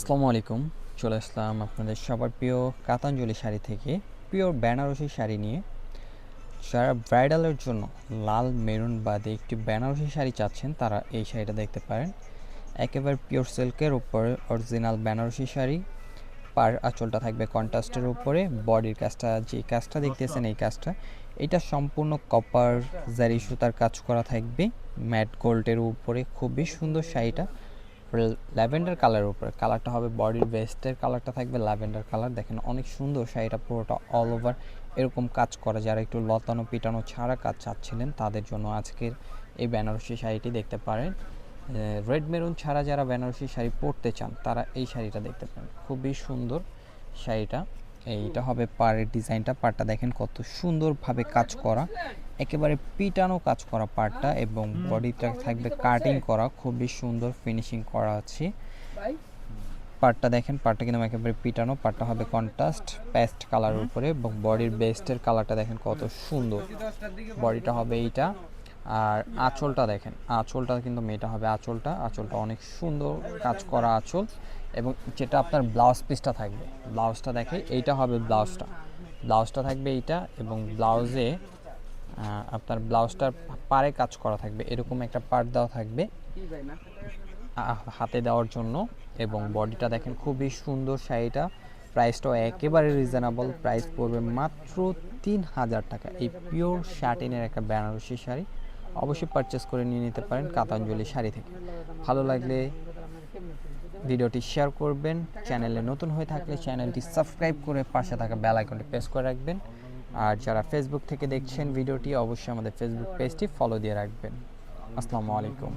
আসসালামু আলাইকুম, চলে আসলাম আপনাদের সবার প্রিয় কাতাঞ্জলি শাড়ি থেকে, পিওর বেনারসি শাড়ি নিয়ে। যারা ব্রাইডালের জন্য লাল, মেরুন বাদে একটি বেনারসি শাড়ি চাচ্ছেন, তারা এই শাড়িটা দেখতে পারেন। একেবারে পিওর সিল্কের উপরে অরিজিনাল বেনারসি শাড়ি। পার আঁচলটা থাকবে কন্ট্রাস্টের উপরে, বডির কাজটা, যে কাজটা দেখতেছেন এই কাজটা, এটা সম্পূর্ণ কপার, জারি সুতার কাজ করা থাকবে, ম্যাট গোল্ডের উপরে, খুবই সুন্দর শাড়িটা। ল্যাভেন্ডার কালারের উপরে। কালারটা হবে বডির ভেস্টের কালারটা থাকবে ল্যাভেন্ডার কালার। দেখেন অনেক সুন্দর শাড়িটা পুরোটা অল ওভার এরকম কাজ করা যারা একটু লতানো পিটানো ছাড়া কাজ চাচ্ছিলেন, তাদের জন্য আজকের এই বেনারসি শাড়িটি দেখতে পারেন। রেড মেরুন ছাড়া যারা বেনারসি শাড়ি পরতে চান, তারা এই শাড়িটা দেখতে পারেন। খুবই সুন্দর শাড়িটা। এইটা হবে পাড়ের ডিজাইনটা। পাড়টা দেখেন কত সুন্দরভাবে কাজ করা। একেবারে পিটানো কাজ করা পাড়টা এবং বডিটা থাকবে কাটিং করা খুবই সুন্দর ফিনিশিং করা আছে। পার্টটা দেখেন, পার্টটা কিন্তু একেবারে পিটানো, পার্টটা হবে কন্ট্রাস্ট পেস্ট কালারের উপরে এবং বডির বেস্টের কালারটা দেখেন কত সুন্দর। বডিটা হবে এইটা, আর আঁচলটা দেখেন, আঁচলটা কিন্তু মেয়েটা হবে আঁচলটা আঁচলটা অনেক সুন্দর কাজ করা আঁচল এবং যেটা আপনার ব্লাউজ পিসটা থাকবে ব্লাউজটা দেখে এইটা হবে ব্লাউজটা ব্লাউজটা থাকবে এইটা এবং ব্লাউজে আপনার ব্লাউজটার পারে কাজ করা থাকবে, এরকম একটা পার্ট দেওয়া থাকবে হাতে দেওয়ার জন্য এবং বডিটা দেখেন খুবই সুন্দর শাড়িটা। প্রাইসটাও একেবারে রিজনেবল প্রাইস পড়বে মাত্র তিন হাজার টাকা। এই পিওর শার্টিনের একটা বেনারসি শাড়ি, অবশ্যই পারচেস করে নিয়ে নিতে পারেন কাতাঞ্জলি শাড়ি থেকে। ভালো লাগলে ভিডিওটি শেয়ার করবেন, চ্যানেলে নতুন হয়ে থাকলে চ্যানেলটি সাবস্ক্রাইব করে পাশে থাকা বেল আইকনটি প্রেস করে রাখবেন। আর যারা ফেসবুক থেকে দেখছেন, ভিডিওটি অবশ্যই আমাদের ফেসবুক পেজটি ফলো দিয়ে রাখবেন। আসসালামু আলাইকুম।